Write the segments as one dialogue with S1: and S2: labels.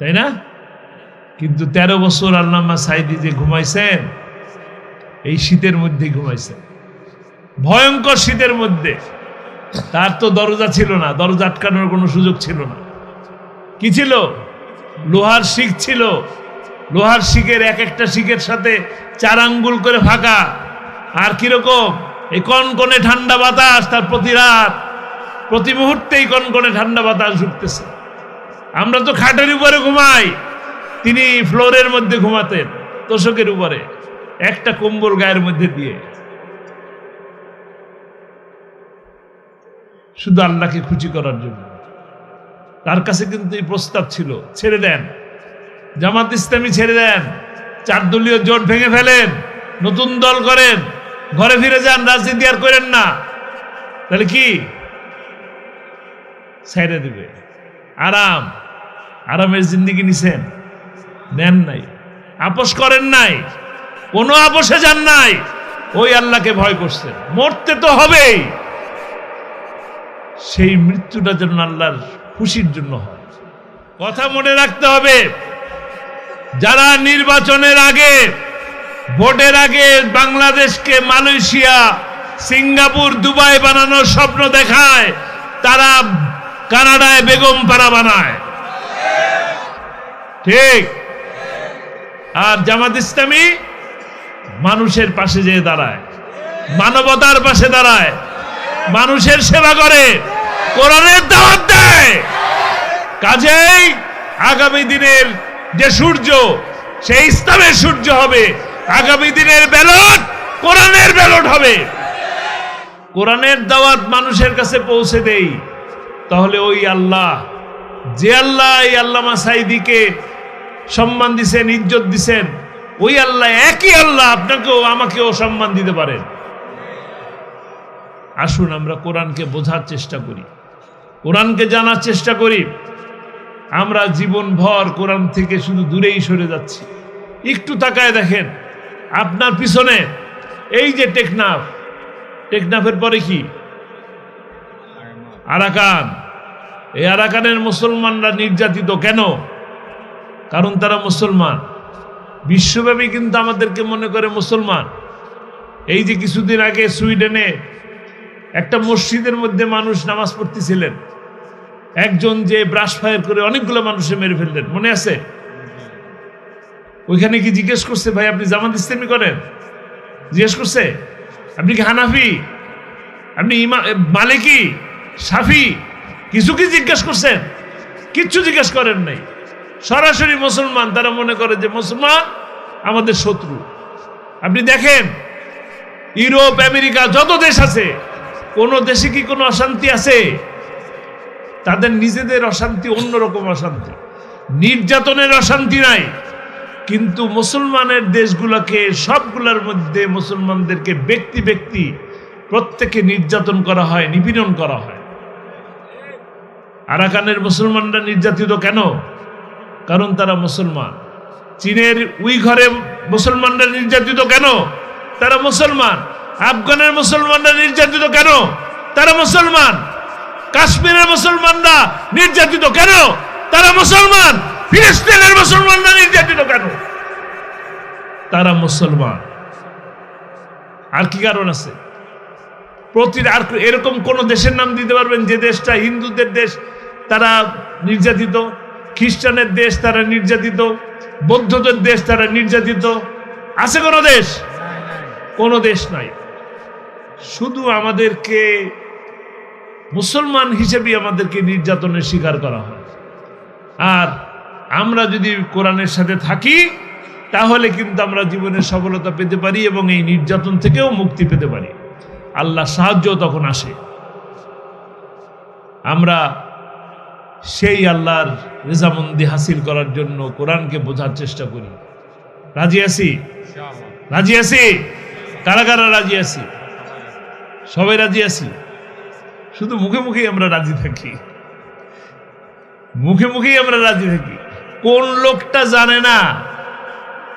S1: তাই না? কিন্তু তেরো বছর আল্লামা সাইদি যে ঘুমাইছেন, এই শীতের মধ্যে ঘুমাইছেন। ভয়ঙ্কর শীতের মধ্যে। তার তো দরজা ছিল না, দরজা আটকানোর কোনো সুযোগ ছিল না। কি ছিল? লোহার শিখ ছিল। লোহার শিখের এক একটা শিখের সাথে চার আঙ্গুল করে ফাঁকা। আর কীরকম? এই কনকনে ঠান্ডা বাতাস তার প্রতি রাত, প্রতি মুহূর্তেই কনকনে ঠান্ডা বাতাস ঢুকতেছে আমরা তো খাটের উপরে ঘুমাই। তিনি ফ্লোরের মধ্যে ঘুমাতেন, তোষকের উপরে। একটা কম্বল গায়ের মধ্যে দিয়ে। শুধু আল্লাহকে খুশি করার জন্য। তার কাছে কিন্তু এই প্রস্তাব ছিল, ছেড়ে দেন। জামাত ইসলামী ছেড়ে দেন। চার দলীয় জোট ভেঙে ফেলেন, নতুন দল করেন। ঘরে ফিরে যান, রাজনীতি আর করেন না। তাহলে কি? ছেড়ে দিবে। আরাম। আরামের জিন্দিগি নিছেন। নেন নাই। আপোষ করেন নাই। কোনো আপোষে যান নাই। ওই আল্লাহকে ভয় করছেন। মরতে তো হবেই। সেই মৃত্যুটা যেন আল্লাহর খুশির জন্য হয়। কথা মনে রাখতে হবে। যারা নির্বাচনের আগে, ভোটের আগে বাংলাদেশকে মালয়েশিয়া, সিঙ্গাপুর, দুবাই বানানোর স্বপ্ন দেখায়, তারা কানাডায় বেগম পাড়া বানায়। ঠিক। আর জামাত ইসলামী মানুষের পাশে যেয়ে দাঁড়ায়। মানবতার পাশে দাঁড়ায়। মানুষের সেবা করে। কোরআনের দাওয়াত দেয়। কাজেই আগামী দিনের যে সূর্য, সেই ইসলামের সূর্য হবে। আগামী দিনের ব্যালট কোরআনের ব্যালট হবে। কোরআনের দাওয়াত মানুষের কাছে পৌঁছে দেই। তাহলে ওই আল্লাহ যে আল্লাহ এই আল্লামা সাইদিকে সম্মান দিছেন, ইজ্জত দিছেন, ওই আল্লাহ একই আল্লাহ আপনাকেও, আমাকেও সম্মান দিতে পারেন আসুন আমরা কোরআনকে বোঝার চেষ্টা করি। কোরআনকে জানার চেষ্টা করি। আমরা জীবনভর কোরআন থেকে শুধু দূরেই সরে যাচ্ছি। একটু তাকায় দেখেন, আপনার পিছনে এই যে টেকনাফ, টেকনাফের পরে কি? আরাকান। এই আরাকানের মুসলমানরা নির্যাতিত কেন? কারণ তারা মুসলমান। বিশ্বব্যাপী কিন্তু আমাদেরকে মনে করে মুসলমান। এই যে কিছুদিন আগে সুইডেনে একটা মসজিদের মধ্যে মানুষ নামাজ পড়তেছিলেন। একজন যে ব্রাশ ফায়ার করে অনেকগুলো মানুষে মেরে ফেললেন। মনে আছে? ওইখানে কি জিজ্ঞেস করছে, ভাই, আপনি জামাত ইসলামি করেন? জিজ্ঞেস করছে, আপনি কি হানাফি? আপনি ইমা, মালিকি? সাফি? কিছু কি জিজ্ঞেস করছেন? কিচ্ছু জিজ্ঞেস করেন নাই। সরাসরি মুসলমান, তারা মনে করে যে মুসলমান আমাদের শত্রু। আপনি দেখেন, ইউরোপ, আমেরিকা, যত দেশ আছে, কোন দেশে কি কোনো অশান্তি আছে? তাদের নিজেদের অশান্তি অন্যরকম অশান্তি। নির্যাতনের অশান্তি নাই। কিন্তু মুসলমানের দেশগুলোকে, সবগুলোর মধ্যে মুসলমানদেরকে ব্যক্তি ব্যক্তি প্রত্যেকে নির্যাতন করা হয়, নিপীড়ন করা হয়। আরাকানের মুসলমানরা নির্যাতিত কেন? কারণ তারা মুসলমান। চীনের উই ঘরে মুসলমানরা নির্যাতিত কেন? তারা মুসলমান। আফগানের মুসলমানরা নির্যাতিত কেন? তারা মুসলমান। কাশ্মীরের মুসলমানরা নির্যাতিত কেন? তারা মুসলমান। ফিলিস্তিনের মুসলমানরা নির্যাতিত কেন? তারা মুসলমান। আর কি কারণ আছে? প্রতি আর এরকম কোন দেশের নাম দিতে পারবেন যে দেশটা হিন্দুদের দেশ তারা নির্যাতিত, খ্রিস্টানের দেশ তারা নির্যাতিত, বৌদ্ধদের দেশ তারা নির্যাতিত। আছে কোন দেশ? কোন দেশ নাই। শুধু আমাদেরকে মুসলমান হিসেবে আমাদেরকে নির্যাতনের শিকার করা হয়। আর আমরা যদি কোরআনের সাথে থাকি, তাহলে কিন্তু আমরা জীবনের সফলতা পেতে পারি এবং এই নির্যাতন থেকেও মুক্তি পেতে পারি। আল্লাহ সাহায্য তখন আসে। আমরা সেই আল্লাহর রেজামন্দি হাসিল করার জন্য কোরআনকে বোঝার চেষ্টা করি। রাজি আছি? রাজি আছি? কারা কারা রাজি আছি? সবাই রাজি আছি? শুধু মুখে মুখেই আমরা রাজি থাকি। মুখে মুখেই আমরা রাজি থাকি। কোন লোকটা জানে না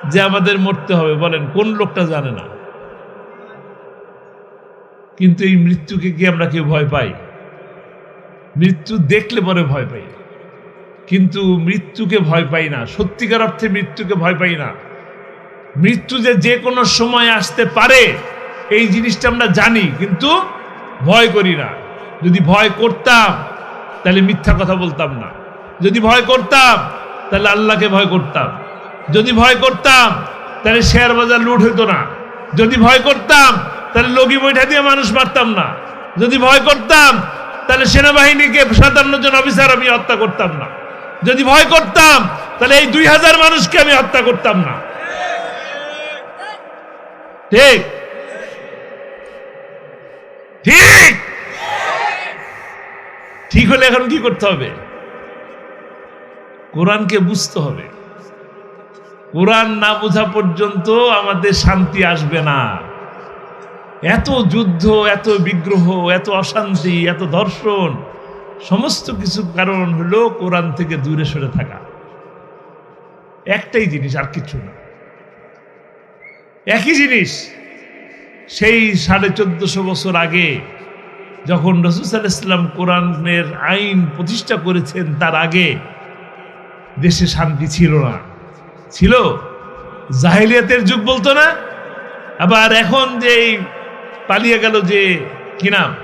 S1: যে আমাদের মরতে হবে? বলেন কোন লোকটা জানে না? কিন্তু এই মৃত্যুকে কি আমরা কেউ ভয় পাই? মৃত্যু দেখলে পরে ভয় পাই। কিন্তু মৃত্যুকে ভয় পাই না। সত্যিকার অর্থে মৃত্যুকে ভয় পাই না। মৃত্যু যে যে কোনো সময় আসতে পারে, এই জিনিসটা আমরা জানি, কিন্তু ভয় করি না। যদি ভয় করতাম, তাহলে মিথ্যা কথা বলতাম না। যদি ভয় করতাম, তাহলে আল্লাহকে ভয় করতাম। যদি ভয় করতাম, তাহলে শেয়ার বাজার লুট হইতো না। যদি ভয় করতাম, তাহলে লগি বৈঠা দিয়ে মানুষ মারতাম না। যদি ভয় করতাম তাহলে সেনাবাহিনীকে সাতান্ন জন অফিসার আমি হত্যা করতাম না। যদি ভয় করতাম, তাহলে এই দুই হাজার মানুষকে আমি হত্যা করতাম না। ঠিক? ঠিক? ঠিক হলে এখন কি করতে হবে? কোরআনকে বুঝতে হবে। কোরআন না বোঝা পর্যন্ত আমাদের শান্তি আসবে না। এত যুদ্ধ, এত বিগ্রহ, এত অশান্তি, এত দর্শন, সমস্ত কিছু কারণ হলো কোরআন থেকে দূরে সরে থাকা। একটাই জিনিস, আর কিছু না। একই জিনিস, সেই সাড়ে চোদ্দশো বছর আগে যখন রসুল ইসলাম কোরআনের আইন প্রতিষ্ঠা করেছেন, তার আগে দেশে শান্তি ছিল না। ছিল? জাহিলিয়াতের যুগ বলতো না? আবার এখন যে পালিয়ে গেল যে, কি নাম?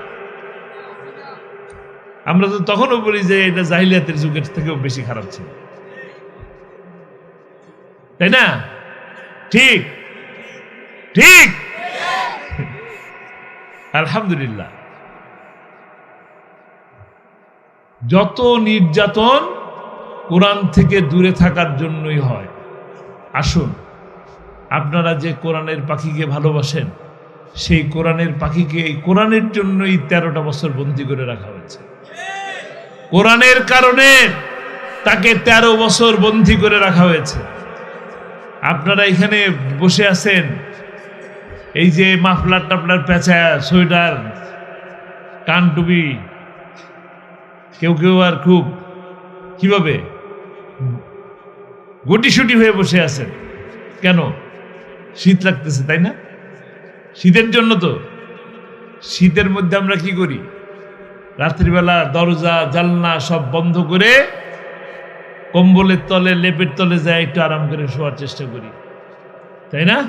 S1: আমরা তো তখনও বলি যে, এটা জাহিলিয়াতের যুগের থেকেও বেশি খারাপ ছিল। তাই না? ঠিক। ঠিক। আলহামদুলিল্লাহ। যত নির্যাতন কোরআন থেকে দূরে থাকার জন্যই হয়। আসুন, আপনারা যে কোরআনের পাখিকে ভালোবাসেন সেই কোরআনের পাখিকে এই কোরআনের জন্যই তেরোটা বছর বন্দি করে রাখা হয়েছে। কোরআনের কারণে তাকে ১৩ বছর বন্দি করে রাখা হয়েছে। আপনারা এখানে বসে আছেন, এই যে মাফলার টাফলার পেঁচা, সোয়েটার, কান টুপি, কেউ কেউ আর খুব, কীভাবে? গুটিসুটি হয়ে বসে আছেন। কেন? শীত লাগতেছে, তাই না? শীতের জন্য তো। শীতের মধ্যে আমরা কি করি? রাত্রিবেলা দরজা জালনা সব বন্ধ করে কম্বলের তলে, লেপের তলে যায় একটু আরাম করে শোয়ার চেষ্টা করি। তাই না?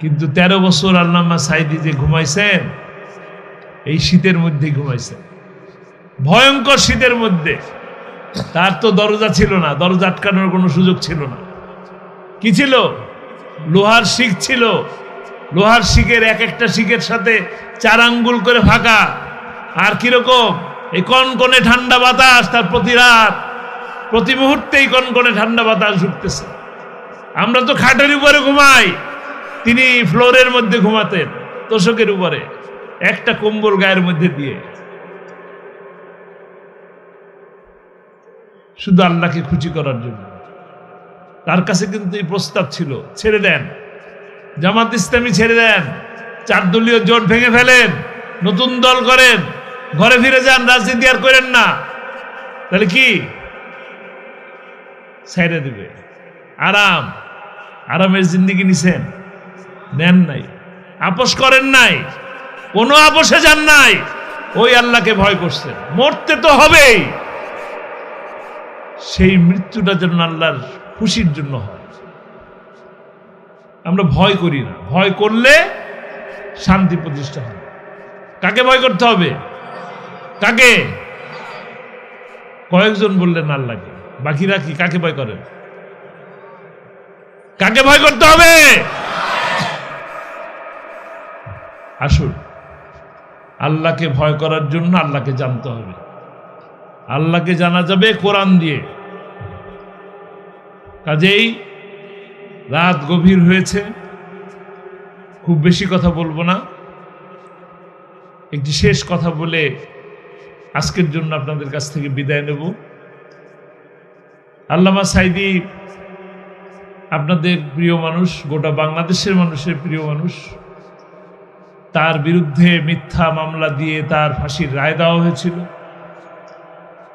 S1: কিন্তু ১৩ বছর আল্লামা সাইদি যে ঘুমাইছেন, এই শীতের মধ্যে ঘুমাইছেন। ভয়ঙ্কর শীতের মধ্যে। তার তো দরজা ছিল না, দরজা আটকানোর কোনো সুযোগ ছিল না। কি ছিল? লোহার শিখ ছিল। লোহার শিখের এক একটা শিখের সাথে চার আঙ্গুল করে ফাঁকা। আর কীরকম? এই কনকনে ঠান্ডা বাতাস তার প্রতি রাত। প্রতি মুহূর্তেই কনকনে ঠান্ডা বাতাস ঢুকতেছে আমরা তো খাটের উপরে ঘুমাই। তিনি ফ্লোরের মধ্যে ঘুমাতেন, তোষকের উপরে, একটা কম্বল গায়ের মধ্যে দিয়ে। শুধু আল্লাহকে খুশি করার জন্য। তার কাছে কিন্তু এই প্রস্তাব ছিল, ছেড়ে দেন। জামাত ইসলামী ছেড়ে দেন। চার দলীয় জোট ভেঙে ফেলেন। নতুন দল করেন। ঘরে ফিরে যান, রাজনীতি আর করেন না। তাহলে কি? ছেড়ে দিবে। আরাম। আরামের জিন্দিগি নিছেন। নেন নাই। আপোষ করেন নাই। কোনো আপোষে যান নাই। ওই আল্লাহকে ভয় করছেন। মরতে তো হবেই। সেই মৃত্যুটা যেন আল্লাহর খুশির জন্য হয়। আমরা ভয় করি না। ভয় করলে শান্তি প্রতিষ্ঠা হবে কাকে ভয় করতে হবে? কাকে? কয়েকজন বললেন, আল্লাহকে। বাকিরা কি কাকে ভয় করে? কাকে ভয় করতে হবে? আসুন। আল্লাহকে ভয় করার জন্য আল্লাহকে জানতে হবে। আল্লাহকে জানা যাবে কোরআন দিয়ে। কাজেই রাত গভীর হয়েছে। খুব বেশি কথা বলব না। একটি শেষ কথা বলে আজকের জন্য আপনাদের কাছ থেকে বিদায় নেব। আল্লামা সাইদি, আপনাদের প্রিয় মানুষ, গোটা বাংলাদেশের মানুষের প্রিয় মানুষ, তার বিরুদ্ধে মিথ্যা মামলা দিয়ে তার ফাঁসির রায় দেওয়া হয়েছিল।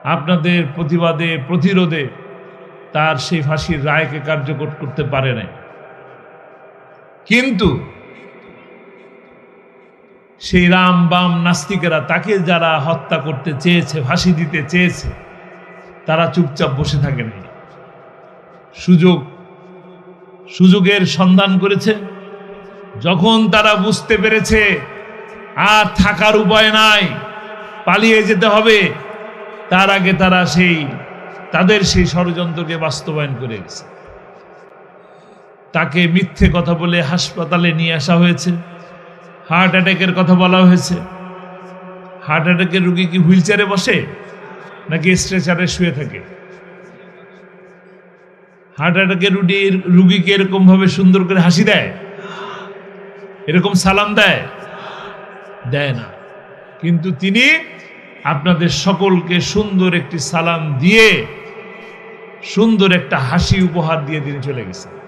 S1: আপনাদের প্রতিবাদে, প্রতিরোধে তার সেই ফাঁসির রায়কে কার্যকর করতে পারে নাই। কিন্তু সেই রাম বাম নাস্তিকেরা তাকে যারা হত্যা করতে চেয়েছে, ফাঁসি দিতে চেয়েছে, তারা চুপচাপ বসে থাকেনি। সুযোগ, সুযোগের সন্ধান করেছে। যখন তারা বুঝতে পেরেছে, আর থাকার উপায় নাই, পালিয়ে যেতে হবে, তার আগে তারা সেই তাদের সেই ষড়যন্ত্রকে বাস্তবায়ন করে গেছে। তাকে মিথ্যে কথা বলে হাসপাতালে নিয়ে আসা হয়েছে। হার্ট অ্যাটাকের কথা বলা হয়েছে। হার্ট অ্যাটাকের রুগী কি হুইল চেয়ারে বসে, নাকি স্ট্রেচারে শুয়ে থাকে? হার্ট অ্যাটাকের রুগীর রুগীকে এরকম ভাবে সুন্দর করে হাসি দেয়? এরকম সালাম দেয়? দেয় না। কিন্তু তিনি আপনাদের সকলকে সুন্দর একটি সালাম দিয়ে সুন্দর একটা হাসি উপহার দিয়ে তিনি চলে গেছেন।